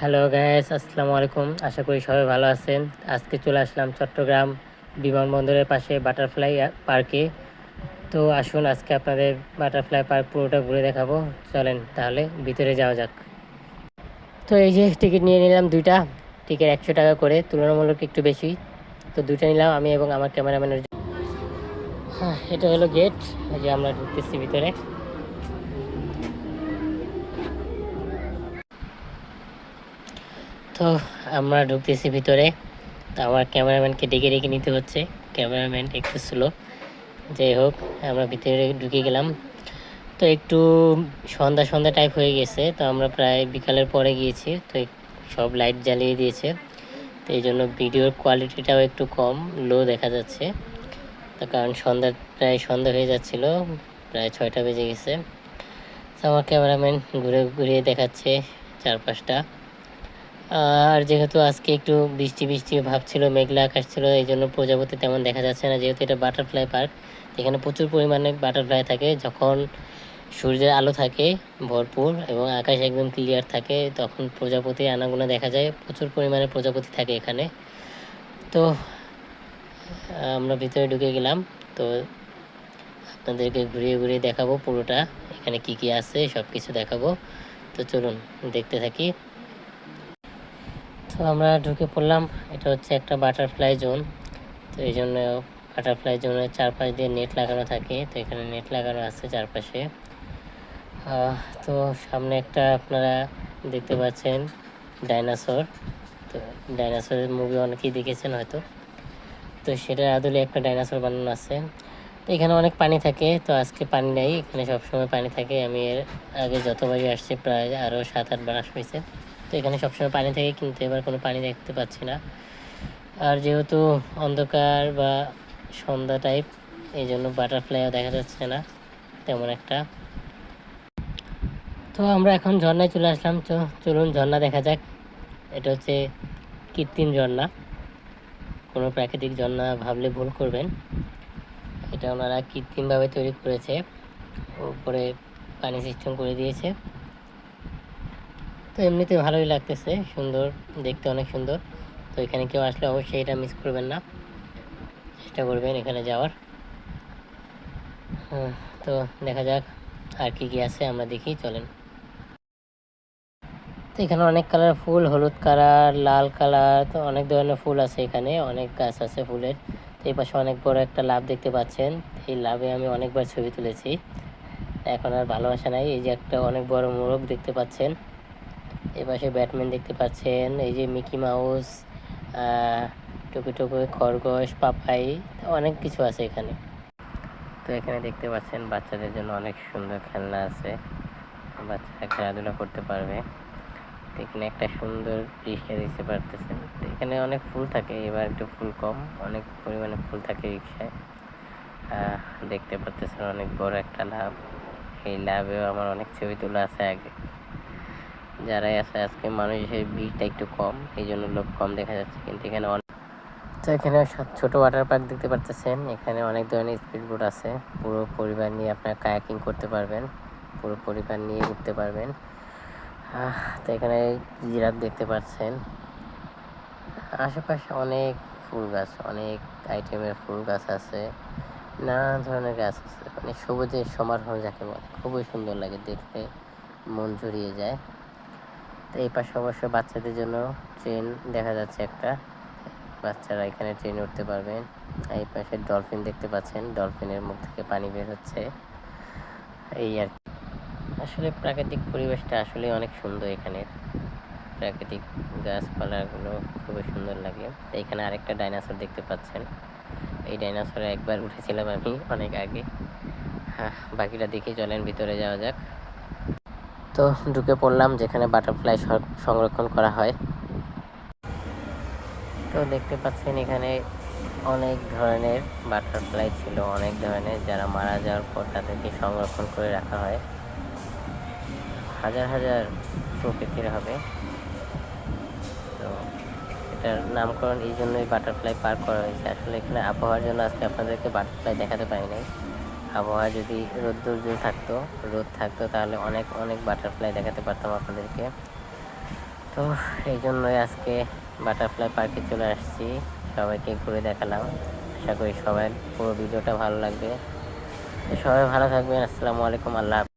Hello gas আসসালামু আলাইকুম আশা করি সবাই ভালো আছেন। আজকে চলে আসলাম চট্টগ্রাম বিমানবন্দরের পাশে বাটারফ্লাই পার্কে তো আসুন, আজকে আপনাদের বাটারফ্লাই পার্ক পুরোটা ঘুরে দেখাবো। চলেন তাহলে ভিতরে যাওয়া যাক। তো এই যে টিকিট নিয়ে নিলাম দুইটা। টিকিট একশো টাকা করে, তুলনামূলক একটু বেশি। তো দুইটা নিলাম আমি এবং আমার ক্যামেরাম্যানের হ্যাঁ এটা হলো গেট যে আমরা ঢুকতেছি ভিতরে। তো আমরা ঢুকতেছি ভিতরে। তো আমার ক্যামেরাম্যানকে ডেকে ডেকে নিতে হচ্ছে। ক্যামেরাম্যান একটু স্লো যাই হোক, আমরা ভিতরে ঢুকে গেলাম। তো একটু সন্ধ্যা সন্ধ্যা টাইপ হয়ে গেছে। তো আমরা প্রায় বিকালের পরে গিয়েছি। তো সব লাইট জ্বালিয়ে দিয়েছে। তো এই জন্য ভিডিওর কোয়ালিটিটাও একটু কম লো দেখা যাচ্ছে। তো কারণ সন্ধ্যা প্রায় সন্ধ্যা হয়ে যাচ্ছিল, প্রায় ছয়টা বেজে গেছে। তো আমার ক্যামেরাম্যান ঘুরে ঘুরিয়ে দেখাচ্ছে চারপাশটা। আর যেহেতু আজকে একটু বৃষ্টি বৃষ্টি ভাব ছিল, মেঘলা আকাশ ছিল, এই জন্য প্রজাপতি তেমন দেখা যাচ্ছে না। যেহেতু এটা বাটারফ্লাই পার্ক এখানে প্রচুর পরিমাণে বাটারফ্লাই থাকে। যখন সূর্যের আলো থাকে ভরপুর এবং আকাশ একদম ক্লিয়ার থাকে, তখন প্রজাপতি আনাগোনা দেখা যায়। প্রচুর পরিমাণে প্রজাপতি থাকে এখানে। তো, আমরা ভিতরে ঢুকে গেলাম। তো, আপনাদেরকে ঘুরিয়ে ঘুরিয়ে দেখাবো পুরোটা। এখানে কি কি আছে সব কিছু দেখাবো। তো চলুন, দেখতে থাকি। তো আমরা ঢুকে পড়লাম, এটা হচ্ছে একটা বাটারফ্লাই জোন তো এই জন্য বাটারফ্লাই জোনের চারপাশ দিয়ে নেট লাগানো থাকে, তো এখানে নেট লাগানো আছে চারপাশে। তো সামনে একটা আপনারা দেখতে পাচ্ছেন ডাইনাসর তো ডাইনাসরের মুভি অনেকেই দেখেছেন হয়তো। তো সেটার আদলে একটা ডাইনাসর বানানো আছে। তো এখানে অনেক পানি থাকে, তো আজকে পানি নেই, এখানে সবসময় পানি থাকে। আমি এর আগে যতবারই আসছি, প্রায় আরও সাত আটবার আসা হয়েছে। তো এখানে সবসময় পানি থাকে কিন্তু, এবার কোনো পানি দেখতে পাচ্ছি না। আর যেহেতু অন্ধকার বা সন্ধ্যা টাইপ এই জন্য বাটারফ্লাইও দেখা যাচ্ছে না, তেমন একটা। তো আমরা এখন ঝর্ণায় চলে আসলাম। তো চলুন ঝর্ণা দেখা যাক। এটা হচ্ছে কৃত্রিম ঝর্ণা। কোনো প্রাকৃতিক ঝর্ণা ভাবলে ভুল করবেন। এটা ওনারা কৃত্রিমভাবে তৈরি করেছে। উপরে পানি সিস্টেম করে দিয়েছে। তো এমনিতে ভালোই লাগতেছে সুন্দর দেখতে অনেক সুন্দর। তো এখানে কেউ আসলে অবশ্যই এটা মিস করবেন না। চেষ্টা করবেন এখানে যাওয়ার। হ্যাঁ, তো দেখা যাক আর কি কি আছে আমরা দেখি চলেন। তো এখানে অনেক কালার ফুল হলুদ কালার লাল কালার তো অনেক ধরনের ফুল আছে এখানে অনেক গাছ আছে ফুলের। তো এই পাশে অনেক বড় একটা লাভ দেখতে পাচ্ছেন এই লাভে আমি অনেকবার ছবি তুলেছি। এখন আর ভালোবাসা নাই এই যে একটা অনেক বড় মোরগ দেখতে পাচ্ছেন। এই পাশে ব্যাটম্যান দেখতে পাচ্ছেন, এই যে মিকি মাউস টুকু টুকু খরগোশ, পাপাই, অনেক কিছু আছে এখানে। তো এখানে দেখতে পাচ্ছেন বাচ্চাদের জন্য অনেক সুন্দর খেলনা আছে। বাচ্চারা খেলাধুলা করতে পারবে। এখানে একটা সুন্দর রিক্সা দেখতে পারতেছেন। এখানে অনেক ফুল থাকে, এবার একটু ফুল কম, অনেক পরিমাণে ফুল থাকে রিক্সায়। দেখতে পারতেছেন অনেক বড় একটা লাভ। এই লাভেও আমার অনেক ছবি তোলা আছে আগে। যারাই আছে আজকে মানুষের ভিড়টা একটু কম, এই জন্য লোক কম দেখা যাচ্ছে। কিন্তু এখানে অনেক তো এখানে ছোট ওয়াটার পার্ক দেখতে পারতেছেন। এখানে অনেক ধরনের স্পিড বোট আছে। পুরো পরিবার নিয়ে আপনারা কায়াকিং করতে পারবেন। পুরো পরিবার নিয়ে উঠতে পারবেন। তো এখানে জিরাফ দেখতে পাচ্ছেন। আশেপাশে অনেক ফুল গাছ, অনেক আইটেমের ফুল গাছ আছে। নানা ধরনের গাছ আছে। মানে সবুজের সমারোহ যাকে বলে, খুবই সুন্দর লাগে দেখতে। মন জুড়িয়ে যায়। এই পাশে অবশ্য বাচ্চাদের জন্য ট্রেন দেখা যাচ্ছে একটা। বাচ্চারা এখানে ট্রেনে উঠতে পারবেন এই পাশে ডলফিন দেখতে পাচ্ছেন। ডলফিনের মুখ থেকে পানি বের হচ্ছে। এই আর। আসলে প্রাকৃতিক পরিবেশটা আসলে অনেক সুন্দর এখানে প্রাকৃতিক গাছপালাগুলো খুবই সুন্দর লাগে। এখানে আরেকটা ডাইনোসর দেখতে পাচ্ছেন। এই ডাইনোসরে একবার উঠেছিলাম আমি অনেক আগে। হ্যাঁ বাকিটা দেখে চলেন ভিতরে যাওয়া যাক। তো ঢুকে পড়লাম যেখানে বাটারফ্লাই সংরক্ষণ করা হয়। তো দেখতে পাচ্ছেন এখানে অনেক ধরনের বাটারফ্লাই ছিল, অনেক ধরনের, যারা মারা যাওয়ার পর তাদেরকে সংরক্ষণ করে রাখা হয়। হাজার হাজার প্রকৃতির হবে। তো এটার নামকরণ এই জন্যই বাটারফ্লাই পার্ক করা হয়েছে। আসলে এখানে আবহাওয়ার জন্য আজকে আপনাদেরকে বাটারফ্লাই দেখাতে পারি নাই আবহাওয়া যদি রোদ্দুর থাকতো, রোদ থাকতো তাহলে অনেক অনেক বাটারফ্লাই দেখাতে পারতাম আপনাদেরকে। তো এই জন্যই আজকে বাটারফ্লাই পার্কে চলে আসছি। সবাইকে ঘুরে দেখালাম। আশা করি সবাই পুরো ভিডিওটা ভালো লাগবে। সবাই ভালো থাকবেন। আসসালামু আলাইকুম। আল্লাহ।